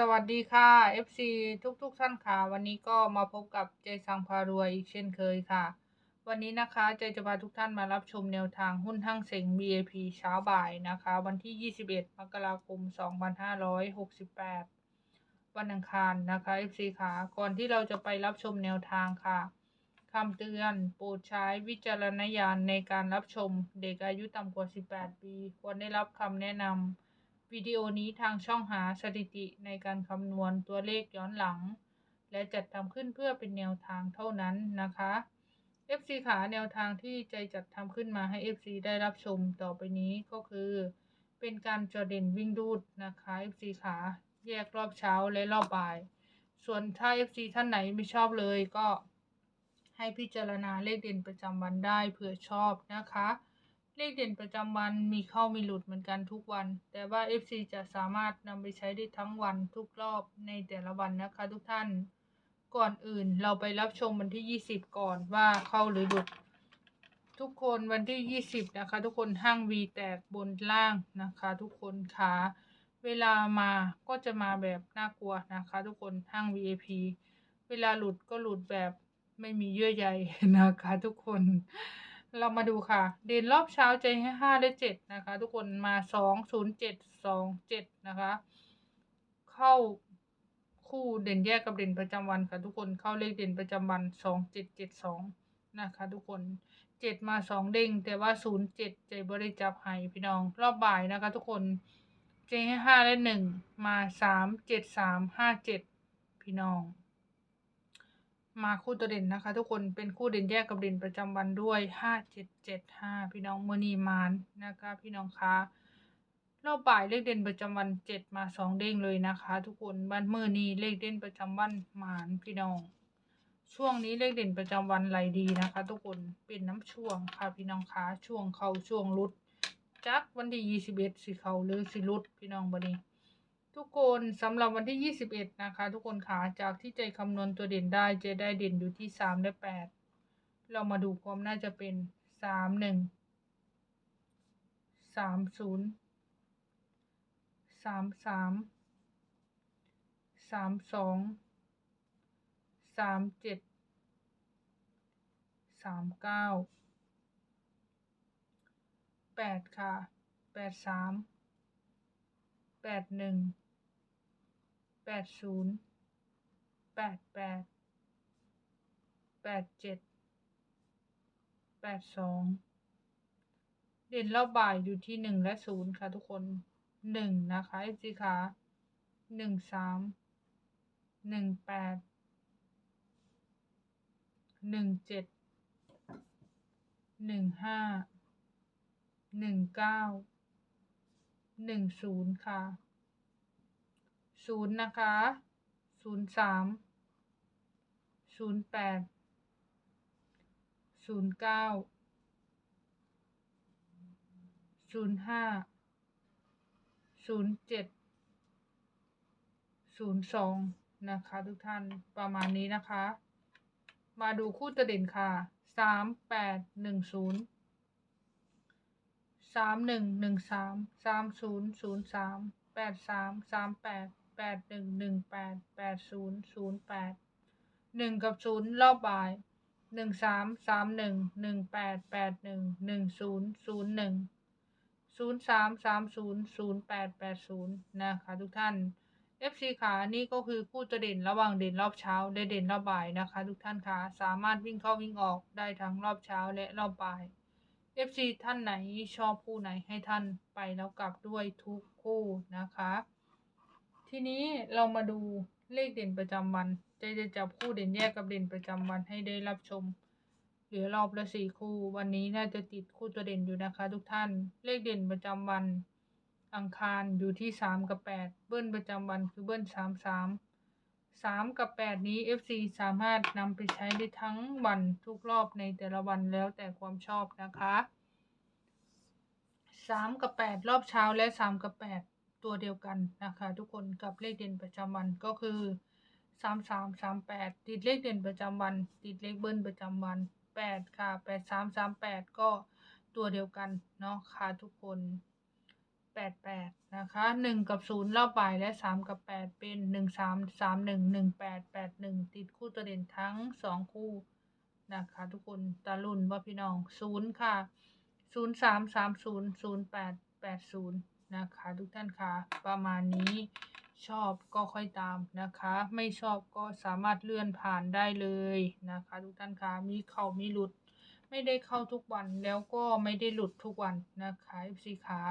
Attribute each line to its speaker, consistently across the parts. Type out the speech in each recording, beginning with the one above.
Speaker 1: สวัสดีค่ะ FC ทุกๆท่านค่ะ วันนี้ก็มาพบกับเจสังพารวยอีกเช่นเคยค่ะ วันนี้นะคะเจจะพาทุกท่านมารับชมแนวทางหุ้นทั้งเซง BAP เช้าบ่ายนะคะ วันที่ 21 มกราคม 2568 วันอังคารนะคะ FC ค่ะ ก่อนที่เราจะไปรับชมแนวทางค่ะคำเตือนโปรดใช้วิจารณญาณในการรับชมเด็กอายุต่ำกว่า 18 ปี ควรได้รับคำแนะนำ วิดีโอนี้ทางช่องหาสถิติในการคำนวณตัวเลขย้อนหลัง และจัดทำขึ้นเพื่อเป็นแนวทางเท่านั้นนะคะ FC ขาแนวทางที่ใจจัดทำขึ้นมาให้ FC ได้รับชมต่อไปนี้ก็คือ เป็นการจอเด่นวิ่งรูดนะคะ FC ขาแยกรอบเช้าและรอบบ่าย ส่วนถ้า FC ท่านไหนไม่ชอบเลยก็ให้พิจารณาเลขเด่นประจำวันได้เผื่อชอบนะคะ เลขเด่นประจำวันมีเข้ามีหลุดเหมือนกันทุกวัน แต่ว่า FC จะสามารถนำไปใช้ได้ทั้งวันทุกรอบในแต่ละวันนะคะทุกท่าน ก่อนอื่นเราไปรับชมวันที่ 20 ก่อนว่าเข้าหรือหลุด ทุกคนวันที่ 20 นะคะ ทุกคนห้างวีแตกบนล่างนะคะ ทุกคนขาเวลามาก็จะมาแบบน่ากลัวนะคะ ทุกคนห้าง VIP เวลาหลุดก็หลุดแบบไม่มีเยื่อใยนะคะ ทุกคน เรามาดูค่ะ เด่นรอบเช้าใจให้ห้าและเจ็ดนะคะ ทุกคนมาสองศูนย์เจ็ดสองเจ็ดนะคะ เข้าคู่เด่นแยกกับเด่นประจำวันค่ะทุกคนเข้าเลขเด่นประจำวันสองเจ็ดเจ็ดสองนะคะ ทุกคนเจ็ดมาสองเด้งแต่ว่าศูนย์เจ็ดใจบริจับให้พี่น้อง รอบบ่ายนะคะ ทุกคนเจให้ห้าและหนึ่งมาสามเจ็ดสามห้าเจ็ดพี่น้อง มาคู่ตัวเด่นนะคะ ทุกคนเป็นคู่เด่นแยกกับเด่นประจำวันด้วยห้าเจ็ดเจ็ดห้าพี่น้องมือนีมานนะคะ พี่น้องคะรอบบ่ายเลขเด่นประจำวันเจ็ดมาสองเด้งเลยนะคะ ทุกคนวันมือนีเลขเด่นประจำวันมานพี่น้อง ช่วงนี้เลขเด่นประจำวันไหลดีนะคะ ทุกคนเป็นน้ำช่วงค่ะพี่น้องคะช่วงเข้าช่วงรุดจักวันที่ยี่สิบเอ็ดสิเขาหรือสิรุดพี่น้องบันนี้ ทุกคนสำหรับวันที่ 21 นะคะ ทุกคนขาจากที่ใจคำนวณตัวเด่นได้เจะได้เด่นอยู่ที่ 3 และ 8 เรามาดูความน่าจะเป็น 3 1 3 0 3 3 3 2 3 7 3 9 8 ค่ะ 8 3 8 1 แปดศูนย์แปดแปดแปดเจ็ดแปดสองเด่นรอบบ่ายอยู่ที่หนึ่งและศูนย์ค่ะทุกคนหนึ่งนะคะเอซีค่ะหนึ่งสามหนึ่งแปดหนึ่งเจ็ดหนึ่งห้าหนึ่งเก้าหนึ่งศูนย์ค่ะ ศูนย์นะคะศูนย์สามศูนย์แปดศูนย์เก้าศูนย์ห้าศูนย์เจ็ดศูนย์สองนะคะทุกท่านประมาณนี้นะคะ มาดูคู่ตัวเด่นค่ะสามแปดหนึ่งศูนย์สามหนึ่งหนึ่งสามสามศูนย์ศูนย์สามแปดสามสามแปด แปดหนึ่งหนึ่งแปดแปดศูนย์ศูนย์แปดหนึ่งกับศูนย์รอบบ่ายหนึ่งสามสามหนึ่งหนึ่งแปดแปดหนึ่งหนึ่งศูนย์ศูนย์หนึ่งศูนย์สามสามศูนย์ศูนย์แปดแปดศูนย์นะคะทุกท่าน FC ขานี่ก็คือคู่จะเด่นระหว่างเด่นรอบเช้าและเด่นรอบบ่ายนะคะ ทุกท่านคะสามารถวิ่งเข้าวิ่งออกได้ทั้งรอบเช้าและรอบบ่าย FC ท่านไหนชอบคู่ไหนให้ท่านไปแล้วกลับด้วยทุกคู่นะคะ ทีนี้เรามาดูเลขเด่นประจำวันใจจะจับคู่เด่นแยกกับเด่นประจำวันให้ได้รับชม เหลือรอบละสี่คู่ วันนี้น่าจะติดคู่ตัวเด่นอยู่นะคะ ทุกท่าน เลขเด่นประจำวัน อังคารอยู่ที่สามกับแปดเบิ้ลประจำวันคือเบิ้ลสามสามสามกับแปดนี้ FC สามารถนำไปใช้ได้ทั้งวันทุกรอบในแต่ละวันแล้วแต่ความชอบนะคะสามกับแปดรอบเช้าและสามกับแปด ตัวเดียวกันนะคะ ทุกคนกับเลขเด่นประจำวันก็คือสามสามสามแปดติดเลขเด่นประจำวัน ติดเลขเบิ้ลประจำวันแปดค่ะแปดสามสามแปดก็ตัวเดียวกันเนาะค่ะทุกคนแปดแปดนะคะหนึ่งกับศูนย์เล่าบ่ายและสามกับแปดเป็นหนึ่งสามสามหนึ่งหนึ่งแปดแปดหนึ่งติดคู่ตัวเด่นทั้งสองคู่นะคะทุกคนตาลุนว่าพี่น้องศูนย์ค่ะศูนย์สามสามศูนย์ศูนย์แปดแปดศูนย์ นะคะทุกท่านค่ะประมาณนี้ชอบก็ค่อยตามนะคะ ไม่ชอบก็สามารถเลื่อนผ่านได้เลยนะคะ ทุกท่านค่ะมีเข้ามีหลุด ไม่ได้เข้าทุกวันแล้วก็ไม่ได้หลุดทุกวันนะคะ FC ขา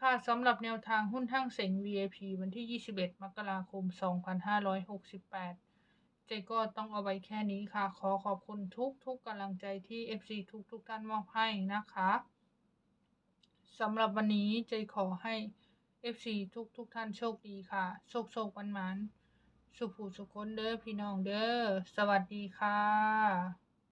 Speaker 1: ค่ะสำหรับแนวทางหุ้นทั้งเสง VIP วันที่ 21 มกราคม 2568 เจก็ต้องเอาไว้แค่นี้ค่ะ ขอขอบคุณทุกทุกกำลังใจที่ FC ทุกทุกท่านมอบให้นะคะ สำหรับวันนี้เจขอให้ FC ทุกทุกท่านโชคดีค่ะ โชคโชควันมันสุขผูสุขคนเด้อพี่น้องเด้อสวัสดีค่ะ